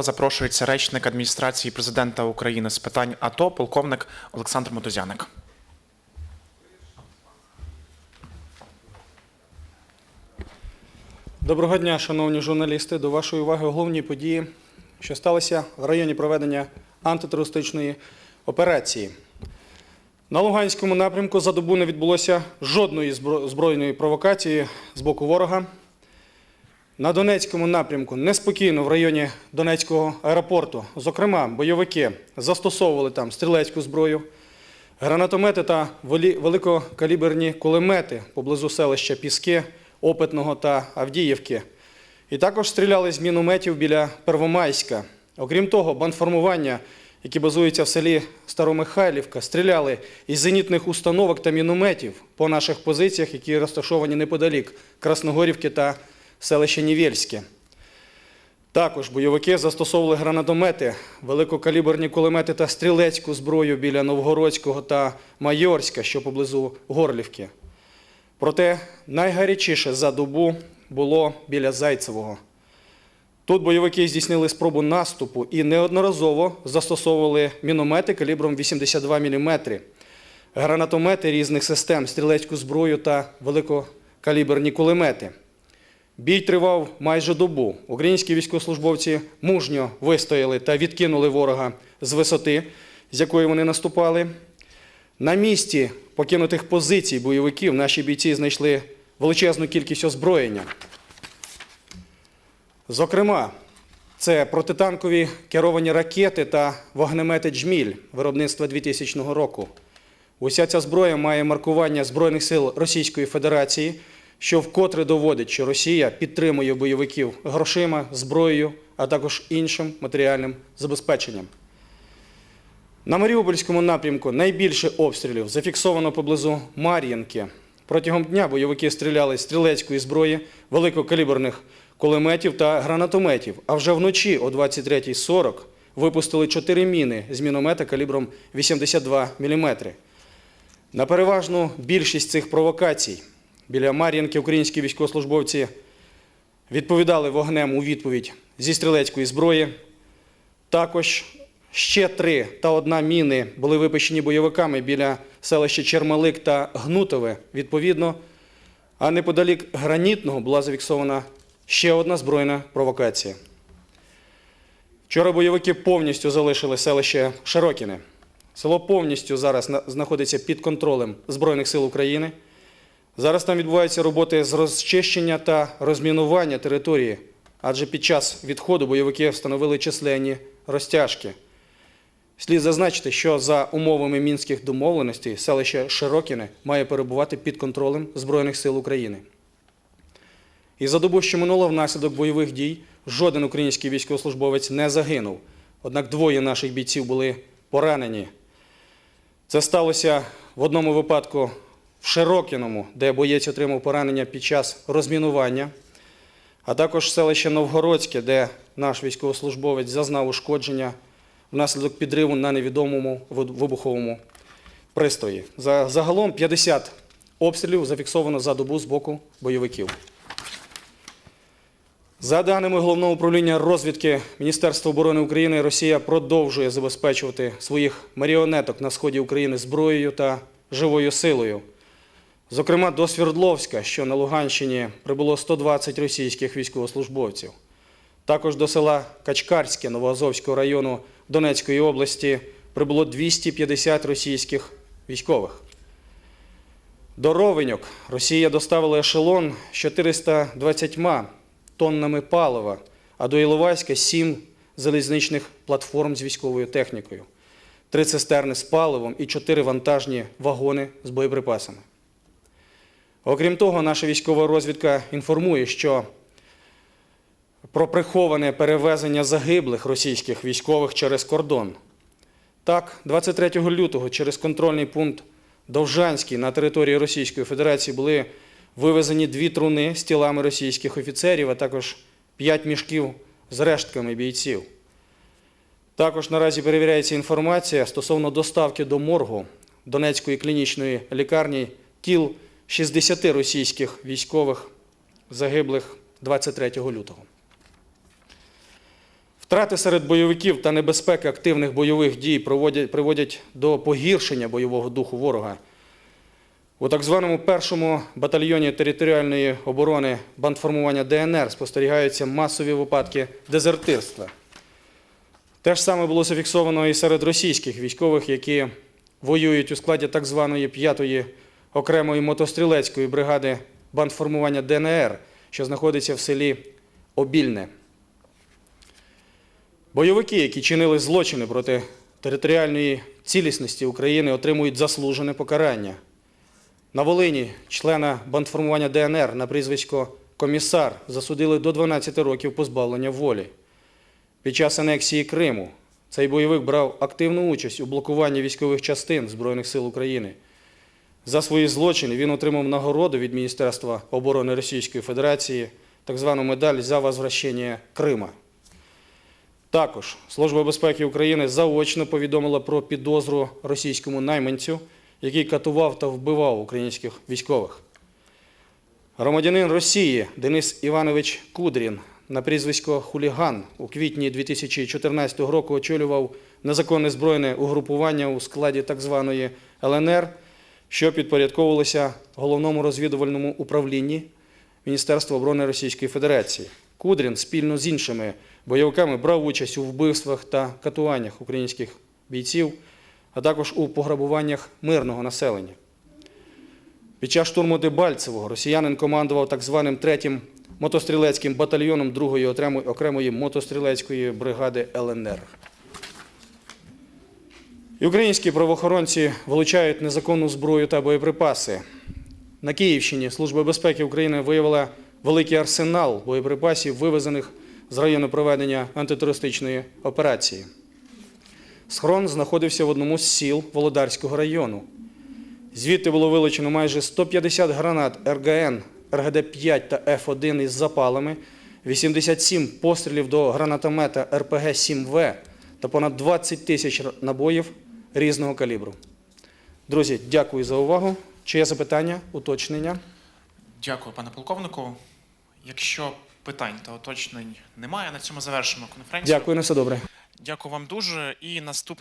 Запрошується речник адміністрації президента України з питань АТО, полковник Олександр Мотузяник. Доброго дня, шановні журналісти. До вашої уваги головні події, що сталися в районі проведення антитерористичної операції. На Луганському напрямку за добу не відбулося жодної збро- збройної провокації з боку ворога. На Донецькому напрямку неспокійно в районі Донецького аеропорту. Зокрема, бойовики застосовували там стрілецьку зброю, гранатомети та великокаліберні кулемети поблизу селища Піски, Опитного та Авдіївки. І також стріляли з мінометів біля Первомайська. Окрім того, бандформування, які базуються в селі Старомихайлівка, стріляли із зенітних установок та мінометів по наших позиціях, які розташовані неподалік Красногорівки та селища Нівельське. Також бойовики застосовували гранатомети, великокаліберні кулемети та стрілецьку зброю біля Новгородського та Майорська, що поблизу Горлівки. Проте найгарячіше за добу було біля Зайцевого. Тут бойовики здійснили спробу наступу і неодноразово застосовували міномети калібром 82 мм, гранатомети різних систем, стрілецьку зброю та великокаліберні кулемети. Бій тривав майже добу. Українські військовослужбовці мужньо вистояли та відкинули ворога з висоти, з якої вони наступали. На місці покинутих позицій бойовиків наші бійці знайшли величезну кількість озброєння. Зокрема, це протитанкові керовані ракети та вогнемети «Джміль» виробництва 2000 року. Уся ця зброя має маркування Збройних сил Російської Федерації, що вкотре доводить, що Росія підтримує бойовиків грошима, зброєю, а також іншим матеріальним забезпеченням. На Маріупольському напрямку найбільше обстрілів зафіксовано поблизу Мар'їнки. Протягом дня бойовики стріляли з стрілецької зброї, великокаліберних кулеметів та гранатометів. А вже вночі о 23.40 випустили чотири міни з міномета калібром 82 мм. На переважну більшість цих провокацій біля Мар'їнки українські військовослужбовці відповідали вогнем у відповідь зі стрілецької зброї. Також ще три та одна міни були випущені бойовиками біля селища Чермалик та Гнутове. Відповідно, а неподалік Гранітного була зафіксована ще одна збройна провокація. Вчора бойовики повністю залишили селище Широкіне. Село повністю зараз знаходиться під контролем Збройних сил України. Зараз там відбуваються роботи з розчищення та розмінування території, адже під час відходу бойовики встановили численні розтяжки. Слід зазначити, що за умовами мінських домовленостей селище Широкіне має перебувати під контролем Збройних сил України. І за добу, що минуло внаслідок бойових дій, жоден український військовослужбовець не загинув. Однак двоє наших бійців були поранені. Це сталося в одному випадку Широкіному, де боєць отримав поранення під час розмінування, а також селище Новгородське, де наш військовослужбовець зазнав ушкодження внаслідок підриву на невідомому вибуховому пристрої. Загалом 50 обстрілів зафіксовано за добу з боку бойовиків. За даними Головного управління розвідки Міністерства оборони України, Росія продовжує забезпечувати своїх маріонеток на сході України зброєю та живою силою. Зокрема, до Свердловська, що на Луганщині, прибуло 120 російських військовослужбовців. Також до села Качкарське Новоазовського району Донецької області прибуло 250 російських військових. До Ровеньок Росія доставила ешелон з 420 тоннами палива, а до Іловайська 7 залізничних платформ з військовою технікою, 3 цистерни з паливом і 4 вантажні вагони з боєприпасами. Окрім того, наша військова розвідка інформує, що про приховане перевезення загиблих російських військових через кордон. Так, 23 лютого через контрольний пункт Довжанський на території Російської Федерації були вивезені дві труни з тілами російських офіцерів, а також п'ять мішків з рештками бійців. Також наразі перевіряється інформація стосовно доставки до моргу Донецької клінічної лікарні тіл 60 російських військових загиблих 23 лютого. Втрати серед бойовиків та небезпека активних бойових дій приводять до погіршення бойового духу ворога. У так званому першому батальйоні територіальної оборони бандформування ДНР спостерігаються масові випадки дезертирства. Те ж саме було зафіксовано і серед російських військових, які воюють у складі так званої 5-ї окремої мотострілецької бригади бандформування ДНР, що знаходиться в селі Обільне. Бойовики, які чинили злочини проти територіальної цілісності України, отримують заслужене покарання. На Волині члена бандформування ДНР на прізвисько комісар засудили до 12 років позбавлення волі. Під час анексії Криму цей бойовик брав активну участь у блокуванні військових частин Збройних сил України. За свої злочини він отримав нагороду від Міністерства оборони Російської Федерації, так звану медаль за возвращення Крима. Також Служба безпеки України заочно повідомила про підозру російському найманцю, який катував та вбивав українських військових. Громадянин Росії Денис Іванович Кудрін на прізвисько Хуліган у квітні 2014 року очолював незаконне збройне угрупування у складі так званої ЛНР, що підпорядковувалося головному розвідувальному управлінні Міністерства оборони Російської Федерації. Кудрін спільно з іншими бойовиками брав участь у вбивствах та катуваннях українських бійців, а також у пограбуваннях мирного населення. Під час штурму Дебальцевого росіянин командував так званим третім мотострілецьким батальйоном 2-ї окремої, окремої мотострілецької бригади ЛНР. І українські правоохоронці вилучають незаконну зброю та боєприпаси. На Київщині Служба безпеки України виявила великий арсенал боєприпасів, вивезених з району проведення антитерористичної операції. Схрон знаходився в одному з сіл Володарського району. Звідти було вилучено майже 150 гранат РГН, РГД-5 та Ф1 із запалами, 87 пострілів до гранатомета РПГ-7В та понад 20 тисяч набоїв різного калібру. Друзі, дякую за увагу. Чи є запитання, уточнення? Дякую, пане полковнику. Якщо питань та уточнень немає, на цьому завершимо конференцію. Дякую, на все добре. Дякую вам дуже. І наступне.